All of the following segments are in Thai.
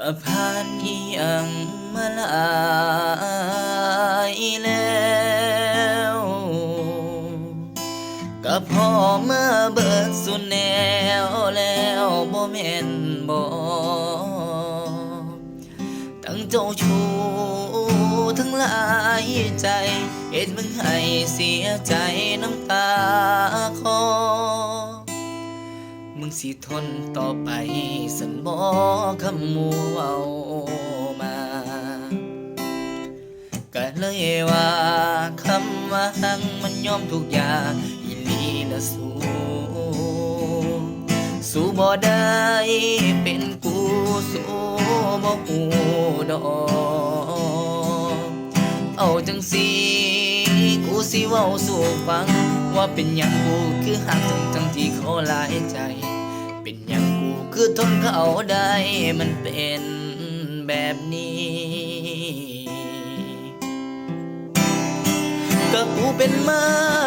ก็ผ่านอีหยังมาลายแล้วก็พอมาเบิดสุดแนวแล้วบ่แม่นบ่ทั้งเจ้าชู้ทั้งหลายใจเฮ็ดมึงให้เสียใจน้ำตาคอ มึงสิทนต่อไปสันบอคำมูเอามา ก็เลยว่าคำว่าหังมันยอมทุกอย่างอีลีละสูสู้บ่ได้เป็นกูสู้บ่หูดอกเอาจังสีกูสิเว้าสู่ฟังว่าเป็นหยังกูคือหัก ใจ เป็นหยังกูคือทนเขาได้มันเป็นแบบนี้ ก็กูเป็นมา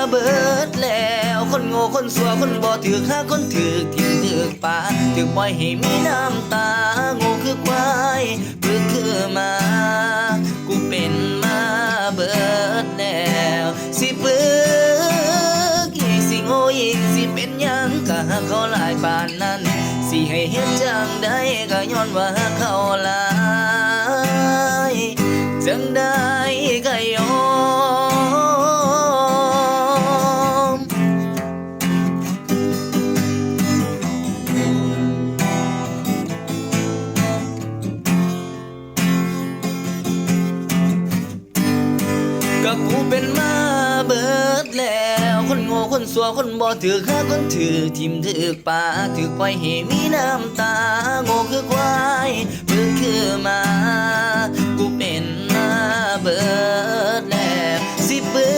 เบิดแล้ว คนโง่คนสัวคนบ่ถือหาคนถือทิมถือป่าถือปล่อยให้มีน้ำตา โง่คือควายบึกคือมา ปานนั้น สิให้เฮ็ดจังได้ก็ย้อนว่าเขาลายจังได้ก็ยอมก็กูเป็นมาเบิดแล้ว คนโง่คนสัวคนบ่ถือข้าคนถือทิมถือป่าถือปล่อยให้มีน้ำตา โง่คือควายเบิดคือมากูเป็นมาเบิดแล้วสิเบิ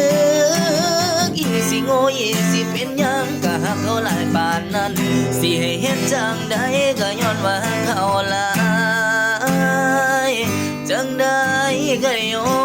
กอีสิโง่อีสิเป็นยังก็หักเขาหลายปานนั้น สิให้เฮ็ดจังได้ก็ย้อนว่าเขาหลายจังได้ก็ย้อน